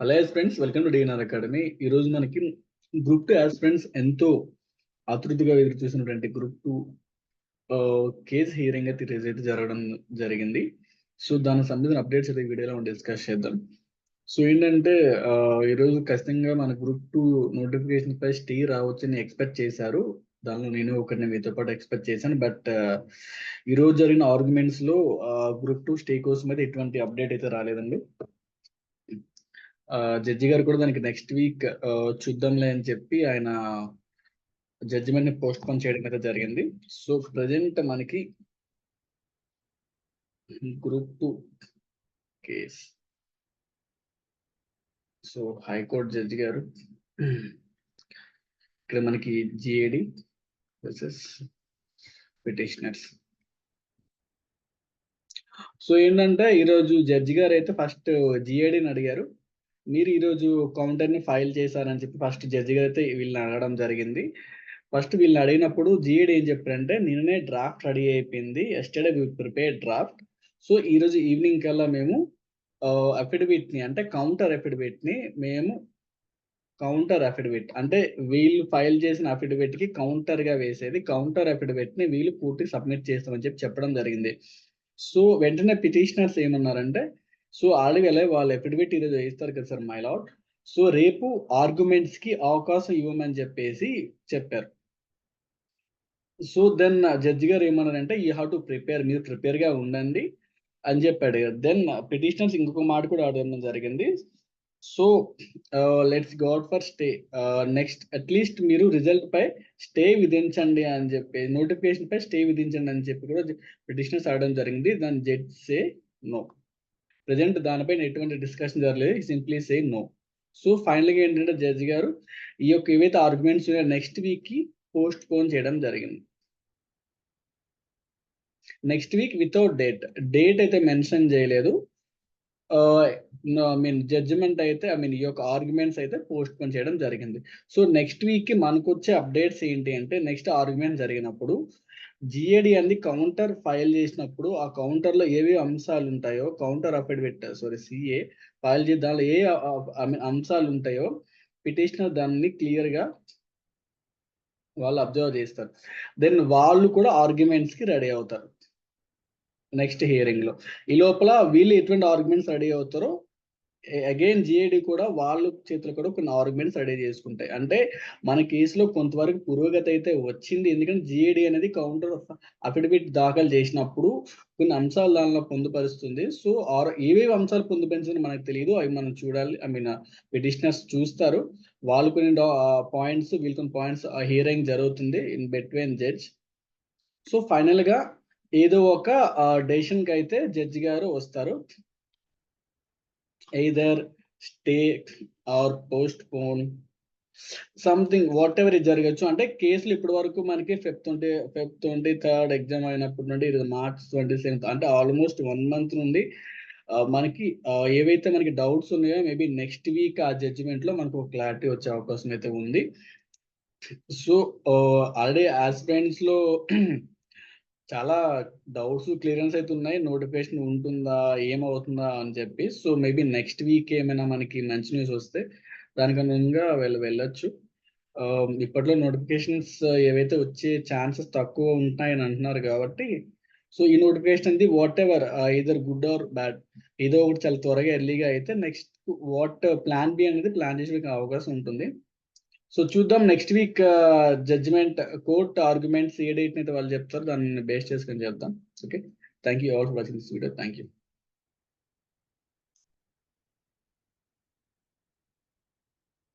Hello friends welcome to DNR academy ఈ రోజు మనకి గ్రూప్ టూ ఫ్రెండ్స్ ఎంతో ఆతృతగా ఎదురు చూసినటువంటి గ్రూప్ టూ కేసు హియరింగ్ అయితే ఈరోజు అయితే జరగడం జరిగింది. సో దానికి సంబంధించిన అప్డేట్స్ అయితే వీడియోలో మనం డిస్కస్ చేద్దాం. సో ఏంటంటే ఈరోజు ఖచ్చితంగా మన గ్రూప్ టూ నోటిఫికేషన్ పై స్టే రావచ్చని ఎక్స్పెక్ట్ చేశారు. దానిలో నేను ఒకరిని మీతో పాటు ఎక్స్పెక్ట్ చేశాను. బట్ ఈ రోజు జరిగిన ఆర్గ్యుమెంట్స్లో గ్రూప్ టూ స్టే కోసం అయితే ఎటువంటి అప్డేట్ అయితే రాలేదండి. జడ్జి గారు కూడా దానికి నెక్స్ట్ వీక్ చూద్దాంలే అని చెప్పి ఆయన జడ్జిమెంట్ని పోస్ట్ పోన్ చేయడం అయితే జరిగింది. సో ప్రజెంట్ మనకి group two case so high court judge గారు ఇక్కడ మనకి జిఏడి వర్సెస్ పిటిషనర్స్ సో ఏంటంటే ఈరోజు జడ్జి గారు అయితే ఫస్ట్ జిఏడిని అడిగారు. మీరు ఈరోజు కౌంటర్ని ఫైల్ చేశారని చెప్పి ఫస్ట్ జడ్జి గారు అయితే వీళ్ళని అడగడం జరిగింది. ఫస్ట్ వీళ్ళని అడిగినప్పుడు జిఏడి ఏం చెప్పారంటే నిన్ననే డ్రాఫ్ట్ రెడీ అయిపోయింది. Yesterday we prepare draft so ఈరోజు ఈవినింగ్ కల్లా మేము అఫిడవిట్ని అంటే కౌంటర్ అఫిడవిట్ని మేము కౌంటర్ అఫిడవిట్ అంటే వీళ్ళు ఫైల్ చేసిన అఫిడవిట్కి కౌంటర్గా వేసేది. కౌంటర్ అఫిడవిట్ని వీళ్ళు పూర్తి సబ్మిట్ చేస్తామని చెప్పి చెప్పడం జరిగింది. సో వెంటనే పిటిషనర్స్ ఏమన్నారంటే సో ఆడవేళ వాళ్ళు ఎఫిడవిట్ ఈరోజు వేస్తారు కదా సార్ మై లాట్ సో రేపు ఆర్గ్యుమెంట్స్కి అవకాశం ఇవ్వమని చెప్పేసి చెప్పారు. సో దెన్ జడ్జి గారు ఏమన్నారంటే యూ హ్యావ్ టు ప్రిపేర్ మీరు ప్రిపేర్గా ఉండండి అని చెప్పాడు దెన్ పిటిషనర్స్ ఇంకొక మాట కూడా అడగడం జరిగింది. So let's govt for stay next at least మీరు రిజల్ట్ పై స్టే విధించండి అని చెప్పి నోటిఫికేషన్ పై స్టే విధించండి అని చెప్పి కూడా పిటిషనర్స్ అడగడం జరిగింది. దాని జడ్జ్ సే నో ప్రజెంట్ దానిపైన ఎటువంటి డిస్కషన్ జరగలేదు. సింప్లీ సే నో సో ఫైనల్గా ఏంటంటే జడ్జి గారు ఈ యొక్క ఏవైతే ఆర్గ్యుమెంట్స్ ఉన్నాయో నెక్స్ట్ వీక్కి పోస్ట్ పోన్ చేయడం జరిగింది. Next week without date date అయితే మెన్షన్ చేయలేదు. ఐ మీన్ జడ్జిమెంట్ అయితే ఐ మీన్ ఈ యొక్క ఆర్గ్యుమెంట్స్ అయితే పోస్ట్ పోన్ చేయడం జరిగింది. సో నెక్స్ట్ వీక్కి మనకు వచ్చే అప్డేట్స్ ఏంటి అంటే నెక్స్ట్ ఆర్గ్యుమెంట్ జరిగినప్పుడు జిఏడి అనేది కౌంటర్ ఫైల్ చేసినప్పుడు ఆ కౌంటర్లో ఏవే అంశాలు ఉంటాయో counter affidavit sorry CA file చేసి దానిలో ఏ అంశాలు ఉంటాయో పిటిషనర్ దాన్ని క్లియర్గా వాళ్ళు అబ్జర్వ్ చేస్తారు. దెన్ వాళ్ళు కూడా ఆర్గ్యుమెంట్స్కి రెడీ అవుతారు. నెక్స్ట్ హియరింగ్లో. ఈ లోపల వీళ్ళు ఎటువంటి ఆర్గ్యుమెంట్స్ రెడీ అవుతారో అగైన్ జిఏడి కూడా వాళ్ళ చేతులు కూడా కొన్ని ఆర్గ్యుమెంట్స్ రెడీ చేసుకుంటాయి. అంటే మన కేసులో కొంతవరకు పురోగతి అయితే వచ్చింది. ఎందుకంటే జిఏడి అనేది కౌంటర్ అఫిడవిట్ దాఖలు చేసినప్పుడు కొన్ని అంశాలు దానిలో పొందుపరుస్తుంది. సో ఆర్ ఏవేవి అంశాలు పొందుపరిచింది మనకు తెలియదు అవి మనం చూడాలి. ఐ మీన్ పిటిషనర్స్ చూస్తారు. వాళ్ళు కొన్ని పాయింట్స్ వీళ్ళు కొన్ని పాయింట్స్ హియరింగ్ జరుగుతుంది ఇన్ బిట్వీన్ జడ్జ్ సో ఫైనల్గా ఏదో ఒక డెసిషన్కి అయితే జడ్జి గారు వస్తారు. Either stay or postpone something whatever ఇది జరగచ్చు. అంటే కేసులు ఇప్పటి వరకు మనకి fifth twenty fifth twenty third exam అయినప్పటి నుండి ఇది మార్చ్ ట్వంటీ సెవెంత్ అంటే ఆల్మోస్ట్ వన్ మంత్ నుండి మనకి ఏవైతే మనకి డౌట్స్ ఉన్నాయో మేబీ నెక్స్ట్ వీక్ ఆ జడ్జిమెంట్లో మనకు క్లారిటీ వచ్చే అవకాశం అయితే ఉంది. సో ఆల్రెడీ ఆస్పిరెంట్స్లో చాలా డౌట్స్ క్లియరెన్స్ అయితే ఉన్నాయి. నోటిఫికేషన్ ఉంటుందా ఏమవుతుందా అని చెప్పి. సో మేబీ నెక్స్ట్ వీక్ ఏమైనా మనకి మంచి న్యూస్ వస్తే దానికనుగుణంగా వెళ్ళ వెళ్ళొచ్చు. ఇప్పట్లో నోటిఫికేషన్స్ ఏవైతే వచ్చే ఛాన్సెస్ తక్కువ ఉంటాయని అంటున్నారు కాబట్టి సో ఈ నోటిఫికేషన్ అనేది whatever either good or bad ఏదో ఒకటి చాలా త్వరగా ఎర్లీగా అయితే నెక్స్ట్ వాట్ ప్లాన్ బి అనేది ప్లాన్ చేసే అవకాశం ఉంటుంది. సో చూద్దాం next week judgement court arguments ఏ డేట్ అయితే వాళ్ళు చెప్తారు దాన్ని బేస్ చేసుకొని చెప్తాం okay thank you all for watching this video thank you